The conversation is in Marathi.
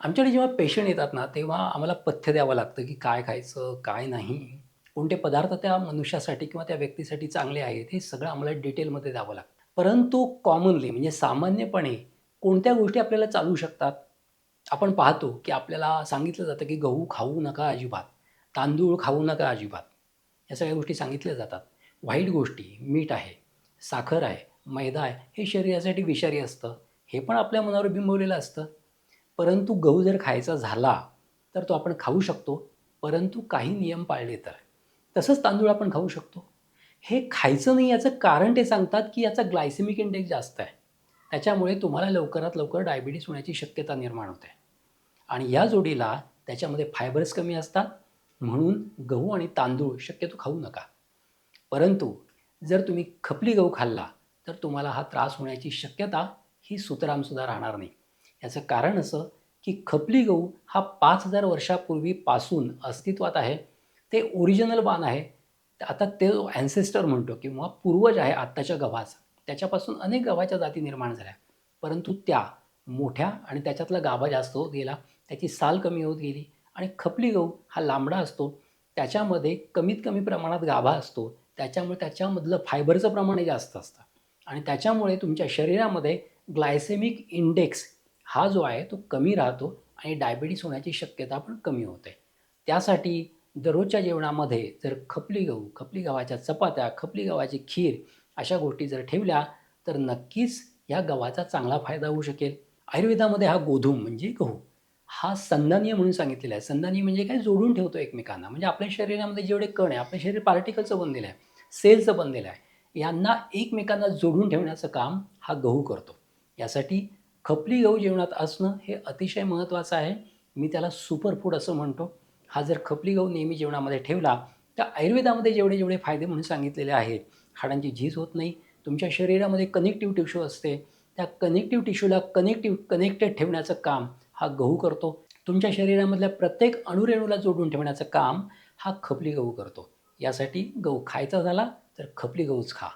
आमच्याकडे जेव्हा पेशंट येतात ना तेव्हा आम्हाला पथ्य द्यावं लागतं की काय खायचं काय नाही. कोणते पदार्थ त्या मनुष्यासाठी किंवा त्या व्यक्तीसाठी चांगले आहेत हे सगळं आम्हाला डिटेलमध्ये द्यावं लागतं. परंतु कॉमनली म्हणजे सामान्यपणे कोणत्या गोष्टी आपल्याला चालू शकतात? आपण पाहतो की आपल्याला सांगितलं जातं की गहू खाऊ नका अजिबात तांदूळ खाऊ नका अजिबात. या सगळ्या गोष्टी सांगितल्या जातात. वाईट गोष्टी मीठ आहे साखर आहे मैदा आहे हे शरीरासाठी विषारी असतं. हे पण आपल्या मनावर बिंबवलेलं असतं. परंतु गहू जर खायचा झाला तर तो आपण खाऊ शकतो. परंतु काही नियम पाळले तर. तसंच तांदूळ आपण खाऊ शकतो. हे खायचं नाही याचं कारण ते सांगतात की याचा ग्लायसेमिक इंडेक्स जास्त आहे. त्याच्यामुळे तुम्हाला लवकरात लवकर डायबिटीस होण्याची शक्यता निर्माण होते. आणि या जोडीला त्याच्यामध्ये फायबर्स कमी असतात. म्हणून गहू आणि तांदूळ शक्यतो खाऊ नका. परंतु जर तुम्ही खपली गहू खाल्ला तर तुम्हाला हा त्रास होण्याची शक्यता ही सुतरामसुद्धा राहणार नाही. याचं कारण असं की खपली गहू हा पाच हजार वर्षापूर्वीपासून अस्तित्वात आहे. ते ओरिजिनल बाण आहे. आता ते ॲन्सेस्टर म्हणतो किंवा पूर्वज आहे आत्ताच्या गव्हाचा. त्याच्यापासून अनेक गव्हाच्या जाती निर्माण झाल्या. परंतु त्या मोठ्या आणि त्याच्यातला गाभा जास्त होत गेला. त्याची साल कमी होत गेली आणि खपली गहू हा लांबडा असतो. त्याच्यामध्ये कमीत कमी प्रमाणात गाभा असतो. त्याच्यामुळे त्याच्यामधलं फायबरचं प्रमाणही जास्त असतं. आणि त्याच्यामुळे तुमच्या शरीरामध्ये ग्लायसेमिक इंडेक्स हा जो आहे तो कमी राहतो आणि डायबिटीस होण्याची शक्यता पण कमी होते. त्यासाठी दररोजच्या जेवणामध्ये जर खपली गहू खपली गव्हाच्या चपात्या खपली गव्हाची खीर अशा गोष्टी जर ठेवल्या तर नक्कीच या गव्हाचा चांगला फायदा होऊ शकेल. आयुर्वेदामध्ये हा गोधूम म्हणजे गहू. हा संधानीय म्हणून सांगितलेला आहे. संधानीय म्हणजे काय? जोडून ठेवतो एकमेकांना. म्हणजे आपल्या शरीरामध्ये जेवढे कण आहे आपलं शरीर पार्टिकलचं बनलेलं आहे सेलचं बनलेलं आहे यांना एकमेकांना जोडून ठेवण्याचं काम हा गहू करतो. यासाठी खपली गहू जेवणात असणं हे अतिशय महत्त्वाचं आहे. मी त्याला सुपरफूड असं म्हणतो. हा जर खपली गहू नेहमी जेवणामध्ये ठेवला तर आयुर्वेदामध्ये जेवढे जेवढे फायदे म्हणून सांगितलेले आहेत हाडांची झीज होत नाही तुमच्या शरीरामध्ये कनेक्टिव्ह टिश्यू असते. त्या कनेक्टिव्ह टिश्यूला कनेक्टिव्ह कनेक्टेड ठेवण्याचं काम हा गहू करतो. तुमच्या शरीरामधल्या प्रत्येक अणुरेणूला जोडून ठेवण्याचं काम हा खपली गहू करतो. यासाठी गहू खायचा झाला तर खपली गहूच खा.